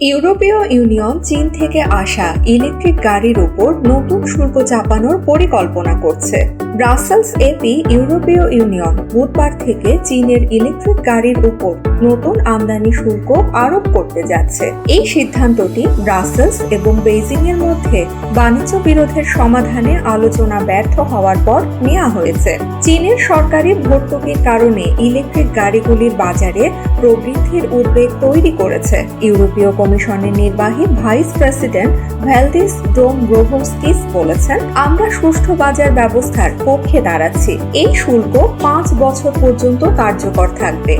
ইউরোপীয় ইউনিয়ন চীন থেকে আসা ইলেকট্রিক গাড়ির ওপর নতুন শুল্ক চাপানোর পরিকল্পনা করছে। ব্রাসেলস এপি ইউরোপীয় ইউনিয়ন, বুধবার থেকে চীনের ইলেকট্রিক গাড়ির উপর নতুন আমদানি শুল্ক আরোপ করতে যাচ্ছে। এই সিদ্ধান্তটি ব্রাসেলস এবং বেইজিং এর মধ্যে বাণিজ্য বিরোধের সমাধানে আলোচনা ব্যর্থ হওয়ার পর নেওয়া হয়েছে। চীনের সরকারি ভর্তুকির কারণে ইলেকট্রিক গাড়িগুলির বাজারে প্রবৃদ্ধির উদ্বেগ তৈরি করেছে। ইউরোপীয় কমিশনের নির্বাহী ভাইস প্রেসিডেন্ট ভ্যালদিস ডোম ব্রোভস্কিস বলেছেন, আমরা সুষ্ঠু বাজার ব্যবস্থার পক্ষে দাঁড়াচ্ছে। এই শুল্ক পাঁচ বছর পর্যন্ত কার্যকর থাকবে।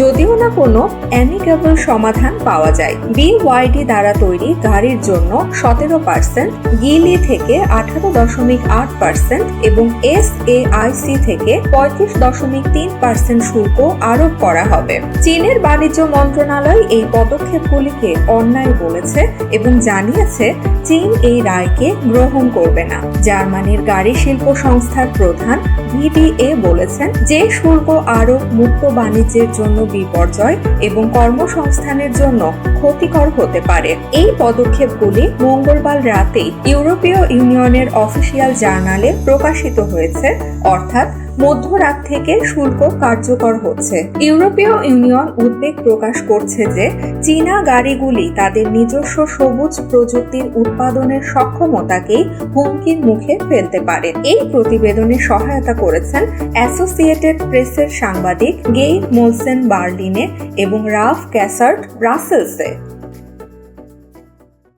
যদিও না কোনো অ্যামিকেবল সমাধান পাওয়া যায় বিওয়াইডি দ্বারা তৈরি গাড়ির জন্য সতেরো পার্সেন্ট গিলি থেকে আঠারো দশমিক আট পার্সেন্ট এবং এস এ আইসি থেকে পঁয়ত্রিশ দশমিক তিন পার্সেন্ট শুল্ক আরোপ করা হবে। চীনের বাণিজ্য মন্ত্রণালয় এই পদক্ষেপগুলিকে অন্যায় বলেছে এবং জানিয়েছে চীন এই রায়কে গ্রহণ করবে না। জার্মানির গাড়ি শিল্প সংস্থার প্রধান ভিডিএ বলেছেন, যে শুল্ক আরোপ মুক্ত বাণিজ্যের জন্য বিপর্যয় এবং কর্মসংস্থানের জন্য ক্ষতিকর হতে পারে। এই পদক্ষেপগুলি মঙ্গলবার রাতে ইউরোপীয় ইউনিয়নের অফিসিয়াল জার্নালে প্রকাশিত হয়েছে, অর্থাৎ মধ্যরাত থেকে শুল্ক কার্যকর হচ্ছে। ইউরোপীয় ইউনিয়ন উদ্বেগ প্রকাশ করছে যে চীনা গাড়িগুলি তাদের নিজস্ব সবুজ প্রযুক্তির উৎপাদনের সক্ষমতাকেই হুমকির মুখে ফেলতে পারে। এই প্রতিবেদনে সহায়তা করেছেন অ্যাসোসিয়েটেড প্রেসের সাংবাদিক গেই মোলসেন বার্লিনে এবং রাফ ক্যাসার্ট ব্রাসেলসে